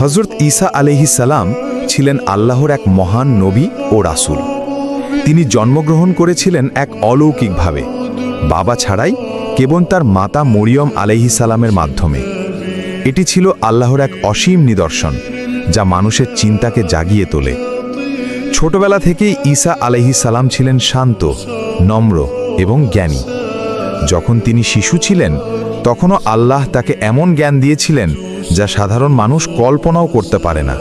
হজরত ঈসা আলহি সালাম ছিলেন আল্লাহর এক মহান নবী ও রাসূল। তিনি জন্মগ্রহণ করেছিলেন এক অলৌকিকভাবে। বাবা ছাড়াই কেবল তার মাতা মরিয়ম আলহি সালামের মাধ্যমে। এটি ছিল আল্লাহর এক অসীম নিদর্শন, যা মানুষের চিন্তাকে জাগিয়ে তোলে। ছোটবেলা থেকেই ঈসা আলহি সালাম ছিলেন শান্ত, নম্র এবং জ্ঞানী। যখন তিনি শিশু ছিলেন তখনও আল্লাহ তাকে এমন জ্ঞান দিয়েছিলেন যা সাধারণ মানুষ কল্পনাও করতে পারে না।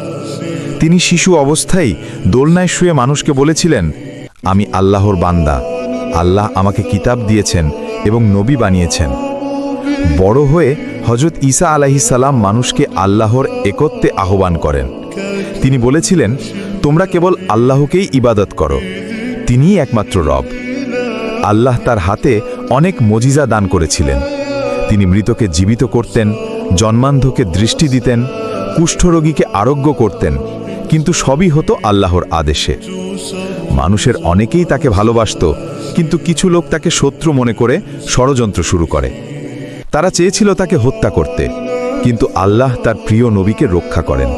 তিনি শিশু অবস্থায় দোলনায় শুয়ে মানুষকে বলেছিলেন, আমি আল্লাহর বান্দা। আল্লাহ আমাকে কিতাব দিয়েছেন এবং নবী বানিয়েছেন। বড় হয়ে হজরত ঈসা সালাম মানুষকে আল্লাহর একত্বে আহ্বান করেন। তিনি বলেছিলেন, তোমরা কেবল আল্লাহকেই ইবাদত করো। তিনিই একমাত্র রব। আল্লাহ তার হাতে অনেক মজিজা দান করেছিলেন। তিনি মৃতকে জীবিত করতেন, জন্মান্ধকে দৃষ্টি দিতেন, কুষ্ঠরোগীকে আরোগ্য করতেন, কিন্তু সবই হতো আল্লাহর আদেশে। মানুষের অনেকেই তাকে ভালোবাসত, কিন্তু কিছু লোক তাকে শত্রু মনে করে ষড়যন্ত্র শুরু করে। তারা চেয়েছিল তাকে হত্যা করতে, কিন্তু আল্লাহ তার প্রিয় নবীকে রক্ষা করেন।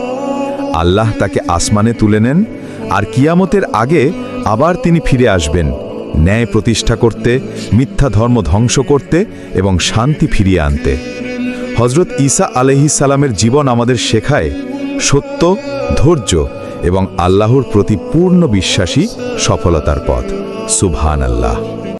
আল্লাহ তাকে আসমানে তুলে নেন, আর কিয়ামতের আগে আবার তিনি ফিরে আসবেন। ন্যায় প্রতিষ্ঠা করতে, মিথ্যা ধর্ম ধ্বংস করতে এবং শান্তি ফিরিয়ে আনতে। হজরত ঈসা আলহি সালামের জীবন আমাদের শেখায় সত্য, ধৈর্য এবং আল্লাহর প্রতি পূর্ণ বিশ্বাসী সফলতার পথ। সুবহান আল্লাহ